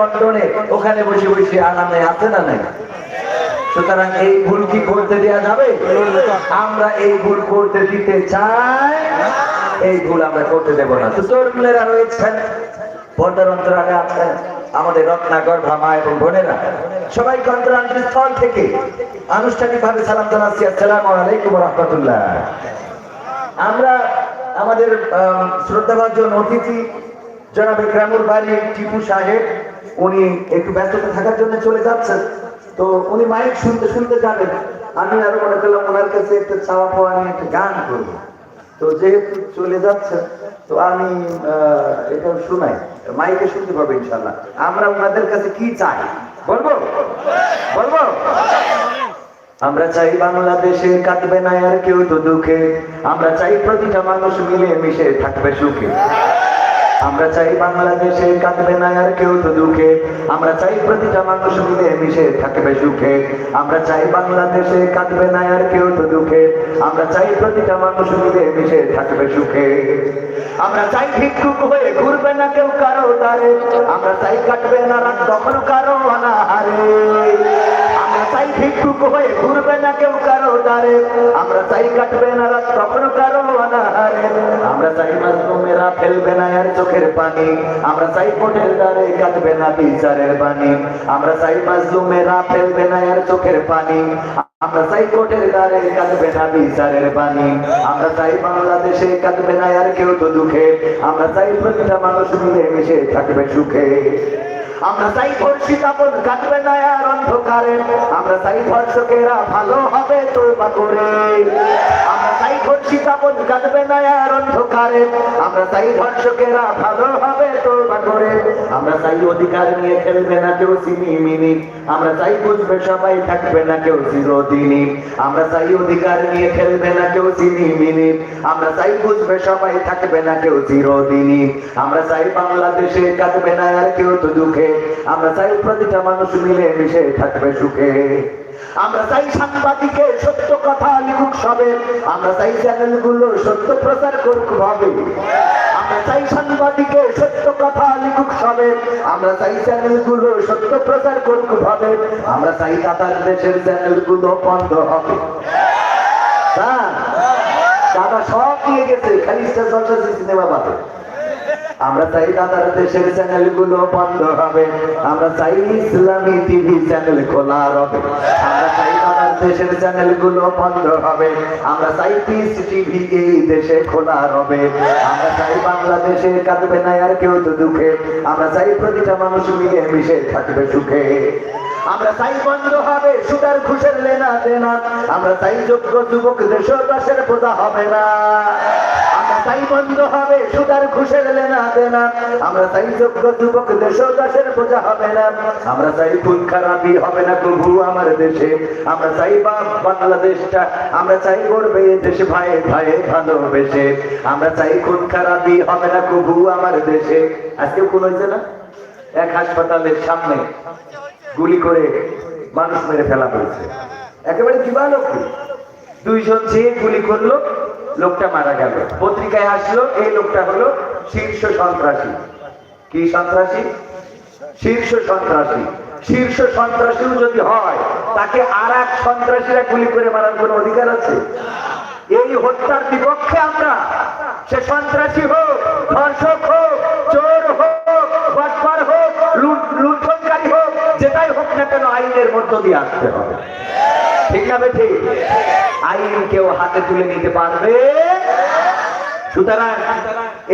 লন্ডনে ওখানে বসে বসে আরামে আছে না নাই? সুতরাং এই ভুল কি করতে দেওয়া যাবে? আমরা এই ভুল করতে দিতে চাই, এই ভুল আমরা করতে দেব না। তো তরুণেরা রয়েছেন আমাদের রত্নাগর ভামা এবং বোনেরা। অন্তরাঙ্গের স্থল থেকে আনুষ্ঠানিকভাবে সালাম জানাচ্ছি। আসসালামু আলাইকুম রহমতুল্লাহ। আমরা আমাদের শ্রদ্ধাভাজন অতিথি জনাব বাড়ি টিপু সাহেব উনি একটু ব্যস্ততা থাকার জন্য চলে যাচ্ছেন। তো উনি মাইক শুনতে শুনতে যাবেন। আমি আরও মনে করলাম ওনার কাছে একটা চাওয়া পাওয়া নিয়ে একটা গান করব। তো যেহেতু চলে যাচ্ছে তো আমি এটা শোনাই। মাইকে শুনতে পাবো ইনশাল্লাহ আমরা ওনাদের কাছে কি চাই? বলব? বলব? আমরা চাই বাংলাদেশে কাটবে না আর কেউ তো দুঃখে। আমরা চাই প্রতিটা মানুষ মিলে মিশে থাকবে সুখে। আমরা চাই বাংলাদেশে কাটবে না আর কেউ তো দুঃখে। আমরা চাই প্রতিটা মানুষ মিলে মিশে থাকবে সুখে। আমরা চাই বাংলাদেশে কাটবে না আর কেউ তো দুঃখে। আমরা চাই প্রতিটা মানুষ মিলে মিশে থাকবে সুখে। আমরা চাই ভিক্ষুক হয়ে ঘুরবে না কেউ কারও দ্বারে। আমরা চাই কাটবে না রাত কখনো কারও অনাহারে। আমরা চাই ভিক্ষুক হয়ে ঘুরবে না কেউ কারও দ্বারে। আমরা চাই কাটবে না রাত কখনো কারও অনাহারে। আমরা চাই মাসুমেরা ফেলবে না আর চোখের পানি। আমরা চাই কোটের দ্বারে কাটবে না বিচারের বাণী। আমরা চাই মাসুমেরা ফেলবে না আর চোখের পানি। আমরা চাই কোটের দ্বারে কাটবে না বিচারের বাণী। আমরা চাই বাংলাদেশে কাটবে না আর কেউ তো দুঃখে। আমরা চাই প্রতিটা মানুষ মিলে মিশে থাকবে সুখে। আমরা চাই ধর্ষিত আপন কাটবে না আর অন্ধকারে। আমরা চাই ধর্ষকেরা ভালো হবে তোবা করে। আমরা চাই ধর্ষিত কাটবে না আর অন্ধকারে। আমরা চাই ধর্ষকেরা করে। আমরা অধিকার নিয়ে খেলবে না কেউ চিনি মিনি আমরা বুঝবে সবাই থাকবে না কেউ চিরদিনই। আমরা অধিকার নিয়ে খেলবে না কেউ চিনি মিনি আমরা বুঝবে সবাই থাকবে না কেউ চিরদিনই। আমরা বাংলাদেশে কাটবে না আর কেউ তো দুঃখে। আমরা চাই প্রতিটা মানুষ মিলে মিশে থাকবে সুখে। আমরা চাই সাংবাদিকে সত্য কথা লিখুক সবে। আমরা চাই চ্যানেলগুলো সত্য প্রচার করুক ভাবে। আমরা চাই সাংবাদিকে সত্য কথা লিখুক সবে। আমরা চাই চ্যানেলগুলো সত্য প্রচার করুক ভাবে। আমরা চাই কাতার দেশের চ্যানেলগুলো বন্ধ হবে। হ্যাঁ দাদা সব নিয়ে গেছে, খালি জলসা সিনেমা বাদে। আমরা চাই দাদার দেশের চ্যানেলগুলো বন্ধ হবে। আমরা চাই ইসলামী টিভি চ্যানেল খোলা হবে আমরা চাই দাদার দেশের চ্যানেলগুলো বন্ধ হবে। আমরা চাই পিস টিভি এই দেশে খোলা হবে আমরা চাই বাংলাদেশে কাঁদবে না আর কেউ তো দুঃখে। আমরা চাই প্রতিটা মানুষ মিলে মিশে থাকবে সুখে। আমরা চাই বন্ধ হবে, সুদার ঘুষের লেনা দেনা। আমরা চাই যোগ্য যুবক দেশ দাসের বোঝা হবে না। চাই বন্ধ হবে, সুদার ঘুষের লেনা দেনা। আমরা চাই যোগ্য যুবক দেশ দাসের বোঝা হবে না। আমরা চাই খুন খারাপি হবে না প্রভু আমার দেশে। আমরা চাই বাংলাদেশটা, আমরা চাই করবে দেশে ভাই ভাই ভালোবেসে। আমরা চাই খুন খারাপি হবে না প্রভু আমার দেশে। আজকে কোন হয়েছে না? এক হাসপাতালের সামনে গুলি করে মানুষ মেরে ফেলা হয়েছে। একেবারে দিবালক্ষ্মী দুইজন যে গুলি করল লোকটা মারা গেল। পত্রিকায় আসলো, এই লোকটা হলো শীর্ষ সন্ত্রাসী। কি সন্ত্রাসী? শীর্ষ সন্ত্রাসী। শীর্ষ সন্ত্রাসীও যদি হয়, তাকে আর এক সন্ত্রাসীরা গুলি করে মারার কোনো অধিকার আছে? এই হত্যার বিপক্ষে আমরা, সে সন্ত্রাসী হোক, ধর্ষক হোক, চোর হোক হোক লুণ্ঠনকারী হোক, যেটাই হোক না কেন, আইনের মধ্য দিয়ে আসতে হবে। ঠিক না ঠিক আইন কেউ হাতে তুলে নিতে পারবে? সুতরাং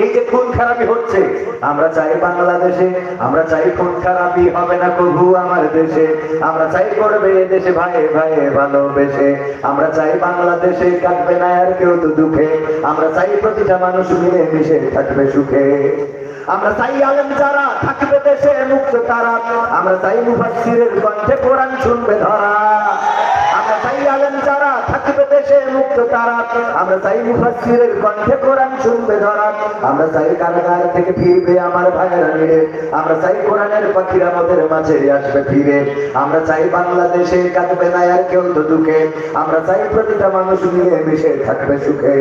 এই যে খুন খারাপি হচ্ছে, আমরা চাই বাংলাদেশে, আমরা চাই খুন খারাপি হবে না প্রভু আমার দেশে। আমরা চাই করবে দেশে ভাই ভাই ভালোবেসে। আমরা চাই বাংলাদেশে কাটবে না আর কেউ তো দুঃখে। আমরা চাই প্রতিটা মানুষ মিলে মিশে থাকবে সুখে। আমরা চাই আলেম যারা থাকবে দেশে মুক্ত তারা। আমরা চাই মুফাসসিরের কণ্ঠে কোরআন শুনবে ধরা। আলেম যারা থাকবে দেশে মুক্ত তারা, আমরা চাই মুফাসসিরের কণ্ঠে কোরআন শুনবে ধরা আমরা চাই কারাগার থেকে ফিরবে আমার ভাইয়েরা মিলে আমরা চাই কোরআনের পাখিরা আমাদের মাঝে আসবে ফিরে। আমরা চাই বাংলাদেশে কাঁদবে না আর কেউ তো দুঃখে। আমরা চাই প্রতিটা মানুষ মিলে মিশে থাকবে সুখে।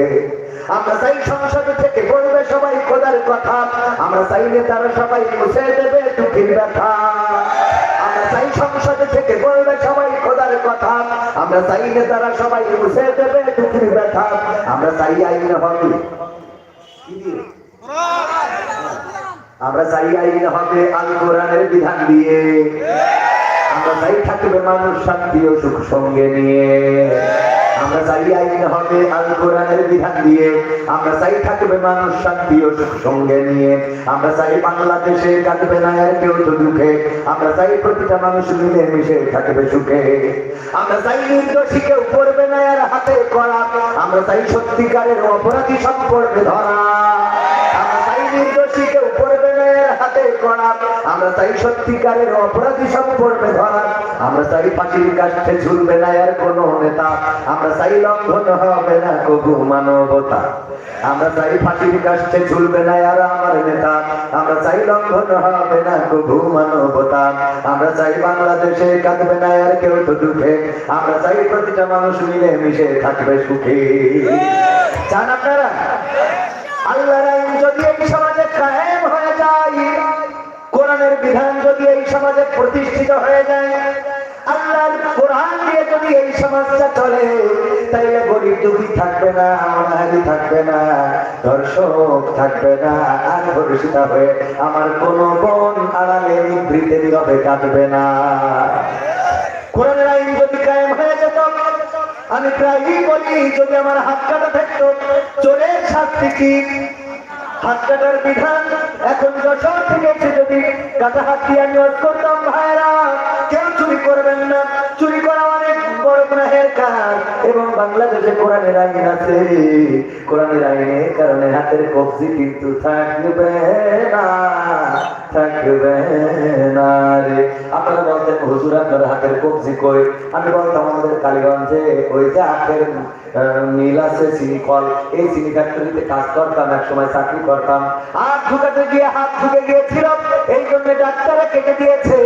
আমরা চাই সংসদ থেকে বলবে সবাই খোদার কথা। আমরা চাই নেতারা সবাই মুছে দেবে দুঃখের ব্যথা। আমরা চাই সংসদ থেকে বলবে সবাই আমরা চাইলে তারা সবাই মুছে দেবে দুঃখের ব্যথা। আমরা চাই আইন হবে। আমরা চাই আইন হবে, আল কোরআনের বিধান দিয়ে। আমরা চাই থাকবে মানুষ শান্তি ও সুখ সঙ্গে নিয়ে। আমরা চাই আইন হবে আল কোরআনের বিধান দিয়ে। আমরা চাই থাকবে মানুষ শান্তি ও সঙ্গে নিয়ে। আমরা চাই বাংলাদেশে কাটবে না আর কেউ তো দুঃখে। আমরা চাই প্রতিটা মানুষ মিলে মিশে থাকবে সুখে। আমরা চাই নির্দোষী কেউ না আর হাতে করা আমরা চাই সত্যিকারের অপরাধী সম্পর্কে ধরা। আমরা চাই নির্দোষী কেউ আমরা চাই সত্যিকারের অপরাধী সম্পর্কে ধরা। আমরা চাই ফাঁসির কাছে ঝুলবে না আর কোন নেতা। আমরা চাই লঙ্ঘন হবে না কবু মানবতা। আমরা চাই ফাঁসির কাছে ঝুলবে না আর আমার নেতা। আমরা চাই লঙ্ঘন হবে না কবু মানবতা। আমরা চাই বাংলাদেশে কাঁদবে না আর কেউ তো দুঃখে। আমরা চাই প্রতিটা মানুষ মিলে মিশে থাকবে সুখে। চান আপনারা? আল্লাহর আইন যদি এই বিধান যদি এই সমাজে প্রতিষ্ঠিত হয়ে যায়, আল্লাহর কোরআন দিয়ে যদি এই সমাজটা চলে, তাইলে গরিব দুঃখী থাকবে না, অনাহারি থাকবে না দর্শক থাকবে না আর ভবিষ্যতা হয়ে আমার কোন বোন আড়ালে নিভৃতে নীরবে কাঁদবে না। কোরআনের আইন যদি কায়েম হয়ে যেত, আমি প্রায়ই বলি, যদি আমার হাত কাটা থাকতো, চোরের শাস্তি কি? হাত কাটার বিধান এখন যশোর থেকে যদি কাটা হাত দিয়ে নিয়োগ করতাম ভাইরা কেউ চুরি করবেন না। চুরি করা অনেক বড় কাজ এবং বাংলাদেশে কোরআনের আইন আছে। কোরআনের আইনের কারণে হাতের কবজি কিন্তু থাকবে না না রে। আপনারা বলতেন হুজুর আপনার হাতের কবজি কই? আমি বলতাম আমাদের কালীগঞ্জে ওই যে আহ, মিল আছে, চিনি কল এই চিনি ফ্যাক্টরিতে কাজ করতাম এক সময় চাকরি করতাম। হাত ঢুকাতে গিয়ে, হাত ঢুকে গিয়েছিল এই জন্য ডাক্তাররা কেটে দিয়েছে।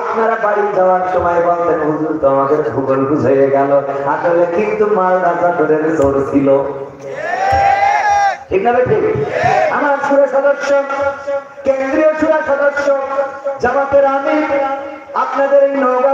আপনারা বাড়ি যাওয়ার সময় বলতেন, হুজুর তো আমাদের ভূগোল বুঝে গেল। আসলে কিন্তু মাল রাজা চোর ছিল। ঠিক না ঠিক? আমার সুরা সদস্য, কেন্দ্রীয় সুরা সদস্য, জামাতের আমি আপনাদের এই নওগাঁ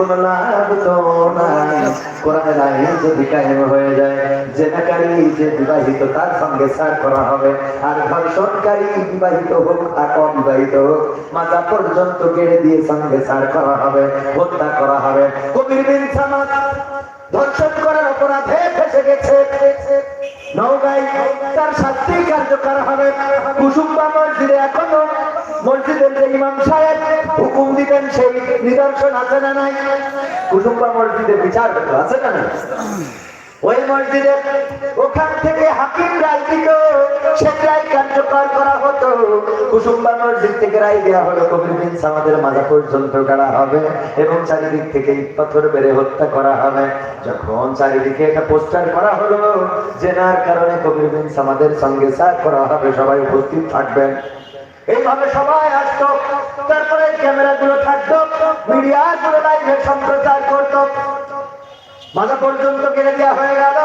কোনো লাভ তো নাই। কোরআনের আইন যদি কায়েম হয়ে যায়, জেনাকারী যে বিবাহিত তার সঙ্গে সার করা হবে। আর ধর্ষণকারী বিবাহিত হোক আর অবিবাহিত হোক মাথা পর্যন্ত কেড়ে দিয়ে সঙ্গে সার করা হবে, হত্যা করা হবে। কবির বিন সামাদ ধর্ষণ করার অপরাধে ফেসে গেছে। নৌগাই তার শাস্তি কার্যকর হবে। কুসুম্বা মসজিদে এখনও মসজিদের যে ইমাম সাহেব হুকুম দিবেন সেই নিদর্শন আছে না নাই? কুসুম্বা মসজিদে বিচার আছে না নাই? ওই মসজিদে ওখান থেকে হাকিম রায় দিত সে রায় কার্যকর করা হতো। কুসুম্বা মসজিদ থেকে রায় দেওয়া হলো, কবির বিন সামাদের মাথা পর্যন্ত গাড়া হবে এবং চারিদিক থেকে পাথর বেড়ে হত্যা করা হবে। যখন চারিদিকে এটা পোস্টার করা হলো, জেনার কারণে কবির বিন সামাদের সঙ্গে সার করা হবে, সবাই উপস্থিত থাকবেন। এইভাবে সবাই আসতো, তারপরে ক্যামেরা গুলো থাকতো মিডিয়া গুলো লাইভে সম্প্রচার করতো। মাথা পর্যন্ত কেড়ে দেওয়া হয়ে গেল।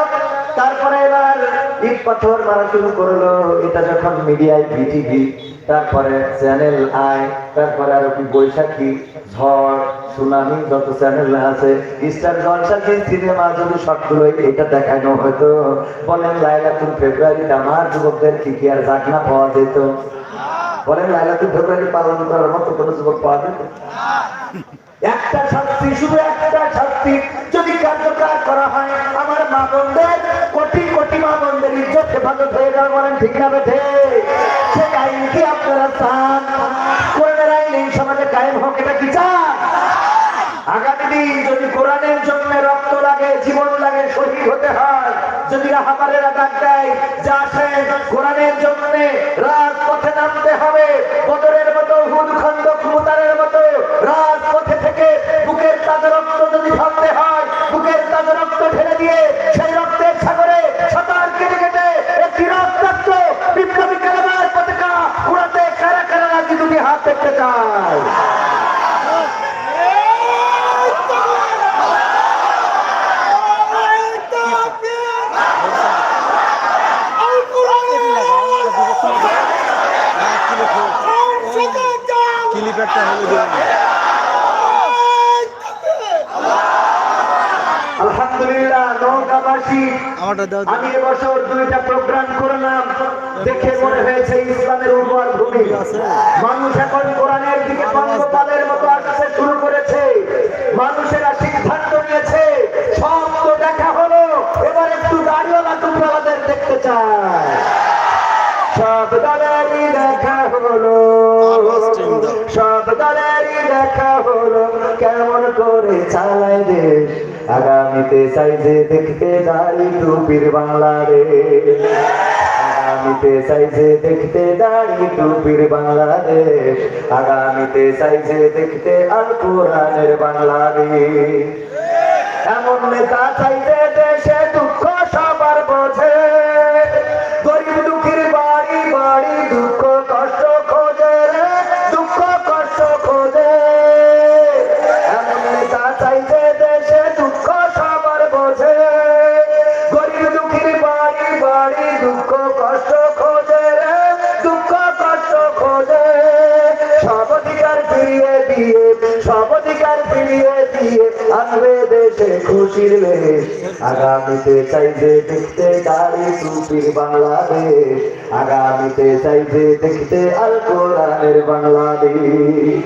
তারপরে এবার ইট পাথর মারা শুরু করল। এটা যখন মিডিয়ায় বিটিভি তারপরে চ্যানেল আই, তারপরে আরও কি বৈশাখী, ঝড়, সুনামি, যত চ্যানেল আছে, স্টার জলসাকে, সিনেমা, যদি সবগুলো এটা দেখানো হতো, বলেন লাইলাতুল ফেব্রুয়ারিতে আমার যুবকদের কি কি আর জাগনা পাওয়া যেত? বলেন, লাইলাতুল ফেব্রুয়ারি পালন করার মতো কোনো যুবক পাওয়া যেত একটা শাস্তি, শুধু একটা শাস্তি, যদি কার্যকর করা হয়, আমার মা বোনদের, কোটি কোটি মা বোনদের ইজ্জত হেফাজত হয়ে যাবে, বলেন, ঠিক না বেঠে? সেই আইন কি আপনারা চান? কোরআনের আইন এই সমাজে কায়েম হোক, এটা কি চান? আগামী দিন যদি কোরআনের জন্য রক্ত লাগে, জীবন লাগে, শহীদ হতে হয়, যদি রাহাবারেরা ডাক দেয়, যে আসে, কোরআনের জন্য রাজপথে নামতে হবে বদরের মতো হুদ খন্ড মুতারের মতো রাজপথে থেকে বুকের তাজা রক্ত যদি ঢালতে হয় বুকের তাজা রক্ত ঢেলে দিয়ে সেই রক্তের সাগরে সাঁতার কেটে কেটে একটি রক্তাক্ত বিপ্লবী কালামার পতাকা উড়াতে কারা কারা রাজি দুটি হাত দেখতে চায় ক্লিপ একটা হলে দেবেন আলহামদুলিল্লাহ নৌকাবাসী আমারটা দাও আমি এবছর দুইটা প্রোগ্রাম করলাম। দেখে মনে হয়েছে ইসলামের উর্বর ভূমি। মানুষ এখন কোরআনের দিকে পঙ্গপালের মতো আসতে শুরু করেছে। মানুষেরা সিদ্ধান্ত নিয়েছে সব তো দেখা হলো। এবার একটু টুকরালাদের দেখতে চায় আগামীতে চাইছে দেখতে দাঁড়ি টুপির বাংলাদেশ আগামীতে চাইছে দেখতে দাঁড়ি টুপির বাংলাদেশ আগামীতে চাইছে দেখতে আল কোরআনের বাংলাদেশ এমন নেতা চাইছে আনবে দেশে খুশির লেশ আগামীতে চাইবে দেখতে দাড়ি সুপির বাংলাদেশ। আগামীতে চাইবে দেখতে আল কোরআনের বাংলাদেশ।